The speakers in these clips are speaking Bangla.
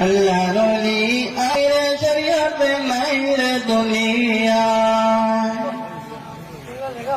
আল্লাহর অলি আইরে শরীয়তে মাইরে দুনিয়া। লেখা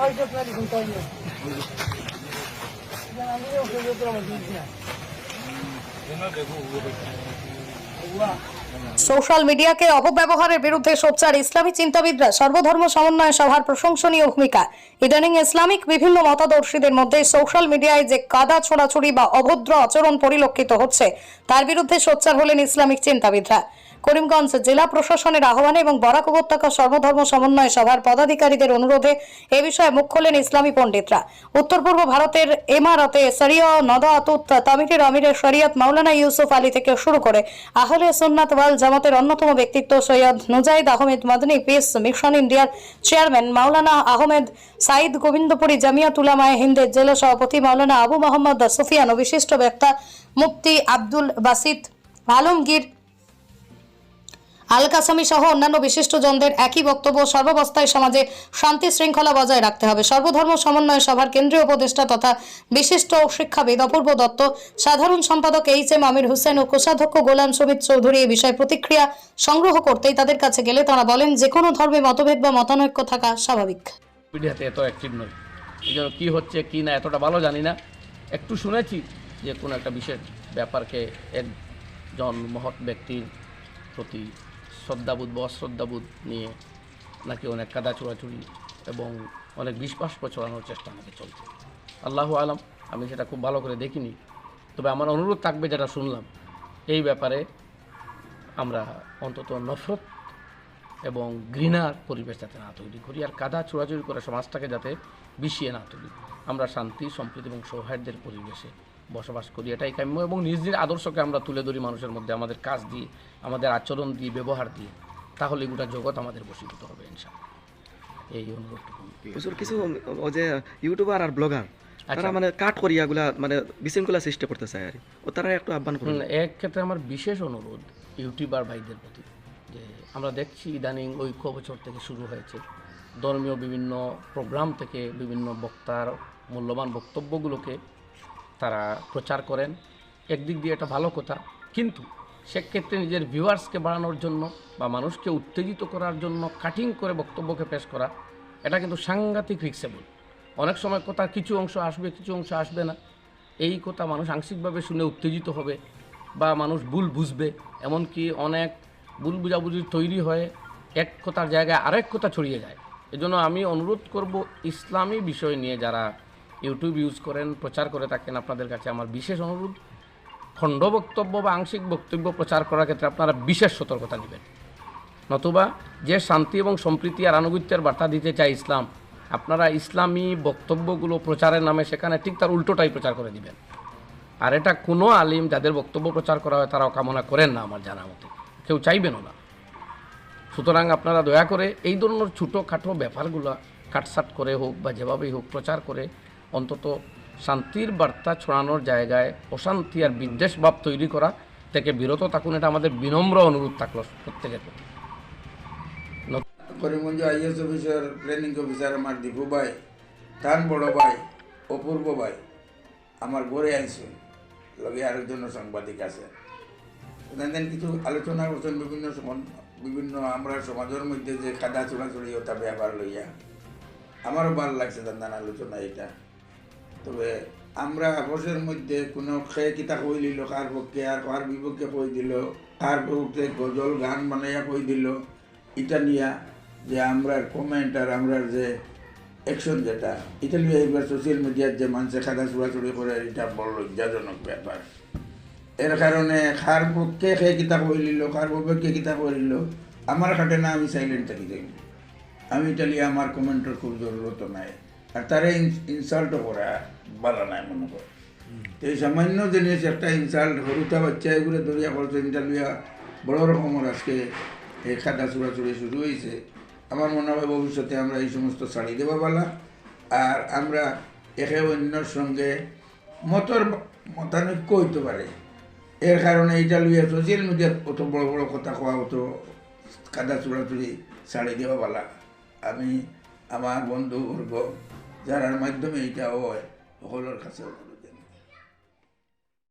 সোশ্যাল মিডিয়াকে অপব্যবহারের বিরুদ্ধে সোচ্চার ইসলামী চিন্তাবিদরা সর্বধর্ম সমন্বয় সভার প্রশংসনীয় ভূমিকা। ইদানিং ইসলামিক বিভিন্ন মতাদর্শীদের মধ্যে সোশ্যাল মিডিয়ায় যে কাদা ছোড়াছুড়ি বা অভদ্র আচরণ পরিলক্ষিত হচ্ছে, তার বিরুদ্ধে সোচ্চার হলেন ইসলামিক চিন্তাবিদরা। করিমগঞ্জ জেলা প্রশাসনের আহ্বানে এবং বরাক উপত্যকা সর্বধর্ম সমন্বয় সভার পদাধিকারীদের অনুরোধে এ বিষয়ে মুখ খোলেন ইসলামী পণ্ডিতরা। উত্তর পূর্ব ভারতের এমারতে সরিয়া নদা আতুত তামিরের আমিরের শরিয়ত মাওলানা ইউসুফ আলী থেকে শুরু করে আহলে সুন্নাত ওয়াল জামাতের অন্যতম ব্যক্তিত্ব সৈয়দ নুজাইদ আহমেদ মাদনী, পিস মিশন ইন্ডিয়ার চেয়ারম্যান মাওলানা আহমেদ সাইদ গোবিন্দপুরী, জামিয়াত উলামায়ে হিন্দের জেলা সভাপতি মাওলানা আবু মোহাম্মদ সুফিয়ান বিশিষ্ট বক্তা মুফতি আব্দুল বাসিত আলমগীর আল কাসামি সহ অন্যান্য বিশিষ্টজনদের একই বক্তব্য সর্বাবস্থায় সমাজে শান্তি শৃঙ্খলা বজায় রাখতে হবে। সর্বধর্ম সমন্বয় সভার কেন্দ্রীয় উপদেষ্টা তথা বিশিষ্ট শিক্ষাবিদ অপূর্ব দত্ত, সাধারণ সম্পাদক এইচ এম আমির হোসেন ও কোষাধ্যক্ষ গোলাম সমিত চৌধুরী এই বিষয়ে প্রতিক্রিয়া সংগ্রহ করতেই তাদের কাছে গেলে তারা বলেন যে কোনো ধর্মে মতভেদ বা মতানৈক্য থাকা স্বাভাবিক। মিডিয়াতে এত অ্যাক্টিভ এই জন্য কী হচ্ছে, কী না, এতটা ভালো জানি না। একটু শুনেছি যে কোনো একটা বিশেষ ব্যাপারকে একজন মহৎ ব্যক্তির প্রতি শ্রদ্ধাবোধ বা অশ্রদ্ধাবোধ নিয়ে নাকি অনেক কাদা চোরাচুরি এবং অনেক বিশ্বাস প্রচলানোর চেষ্টা আমাকে চলছে। আল্লাহ আলম, আমি সেটা খুব ভালো করে দেখিনি। তবে আমার অনুরোধ থাকবে যেটা শুনলাম, এই ব্যাপারে আমরা অন্তত নফরত এবং ঘৃণার পরিবেশ যাতে না তৈরি করি আর কাদা চোরাচুরি করে সমাজটাকে যাতে বিষিয়ে না তুলি। আমরা শান্তি, সম্প্রীতি এবং সৌহার্দ্যের পরিবেশে বসবাস করি এটাই কাম্য। এবং নিজ নিজ আদর্শকে আমরা তুলে ধরি মানুষের মধ্যে আমাদের কাজ দিয়ে আমাদের আচরণ দিয়ে ব্যবহার দিয়ে। তাহলে গোটা জগৎ আমাদের বশীভূত হবে ইনশাআল্লাহ। এই অনুরোধটুকু কিছু ও যে ইউটিউবার আর ব্লগার তারা আচ্ছা। মানে কাট করিয়াগুলা মানে বিশৃঙ্খলা সৃষ্টি করতে চায় আর ও তারা একটু আহ্বান করুন। এক ক্ষেত্রে আমার বিশেষ অনুরোধ ইউটিউবার ভাইদের প্রতি যে আমরা দেখছি ইদানিং ঐক্য বছর থেকে শুরু হয়েছে। ধর্মীয় বিভিন্ন প্রোগ্রাম থেকে বিভিন্ন বক্তার মূল্যবান বক্তব্যগুলোকে তারা প্রচার করেন। একদিক দিয়ে এটা ভালো কথা। কিন্তু সেক্ষেত্রে নিজের ভিউয়ার্সকে বাড়ানোর জন্য বা মানুষকে উত্তেজিত করার জন্য কাটিং করে বক্তব্যকে পেশ করা, এটা কিন্তু সাংঘাতিক রিক্সেবল অনেক সময় কথা কিছু অংশ আসবে, কিছু অংশ আসবে না। এই কথা মানুষ আংশিকভাবে শুনে উত্তেজিত হবে বা মানুষ ভুল বুঝবে। এমনকি অনেক ভুল বুঝাবুঝি তৈরি হয়ে এক কথার জায়গায় আরেক কথা ছড়িয়ে যায়। এজন্য আমি অনুরোধ করব, ইসলামী বিষয় নিয়ে যারা ইউটিউব ইউজ করেন, প্রচার করে থাকেন আপনাদের কাছে আমার বিশেষ অনুরোধ। খণ্ড বক্তব্য বা আংশিক বক্তব্য প্রচার করার ক্ষেত্রে আপনারা বিশেষ সতর্কতা নেবেন। নতুবা যে শান্তি এবং সম্প্রীতি আর আনুগত্যের বার্তা দিতে চায় ইসলাম, আপনারা ইসলামী বক্তব্যগুলো প্রচারের নামে সেখানে ঠিক তার উল্টোটাই প্রচার করে দিবেন। আর এটা কোনো আলিম যাদের বক্তব্য প্রচার করা হয় তারাও কামনা করেন না আমার জানা মতে। কেউ চাইবেনও না। সুতরাং আপনারা দয়া করে এই ধরনের ছোটোখাটো ব্যাপারগুলো কাটসাট করে হোক বা যেভাবেই হোক প্রচার করে অন্তত শান্তির বার্তা ছড়ানোর জায়গায় অশান্তি আর বিদ্বেষ ভাব তৈরি করা থেকে বিরত থাকুন, এটা আমাদের বিনম্র অনুরোধ থাকল প্রত্যেকের প্রতি। Karimganj IAS officer, training officer আমার দীপু ভাই, তার বড় ভাই, অপূর্ব ভাই, আমার ঘরে আইসে লগে আরেকজন সাংবাদিক আছে। কিছু আলোচনা করছেন বিভিন্ন বিভিন্ন আমরা সমাজের মধ্যে যে কাদা চোরাচুরি ওটা ব্যাপার লইয়া। আমারও ভালো লাগছে দান আলোচনা এটা। তবে আমরা আপসের মধ্যে কোনো খেয়ে কিতা কই দিল, কার পক্ষে আর কার বিপক্ষে কই দিল, কার পক্ষে গজল গান বানাইয়া কই দিল, এটা নিয়া যে আমরা কমেন্ট আর আমরা যে অ্যাকশন যেটা, এটা নিয়ে এবার সোশ্যাল মিডিয়ার যে মানুষের খাদা চুরাচুরি করে, এটা বড় লজ্জাজনক ব্যাপার। এর কারণে কার পক্ষে খেয়ে কিতা কই দিল, কার পক্ষে কিতা কই দিল, আমার খাটে না, আমি সাইলেন্ট থাকি যাই আমি এটা নিয়ে আমার কমেন্টের খুব জরুরত নাই। আর তারে ইনসাল্টও করা ভালো নাই মনে করে। তো এই সামান্য জিনিস একটা ইনসাল্ট হরুতা বাচ্চা এগুলো দরিয়া করছে এটা লইয়া বড় রকমের আজকে এই খাতা চুরাচুরি শুরু হয়েছে আমার মনে হয় ভবিষ্যতে আমরা এই সমস্ত শাড়ি দেওয়া পালা। আর আমরা একে অন্যর সঙ্গে মতর মতানৈক্য হইতে পারে। এর কারণে এইটা লইয়া সোশ্যাল মিডিয়াত অত বড় বড় কথা কোয়া অত কাদা চুরাচুরি শাড়ি দেওয়া পালা। আমি আমার বন্ধুবর্গ যারার মাধ্যমে এটা হয় সকলের কাছে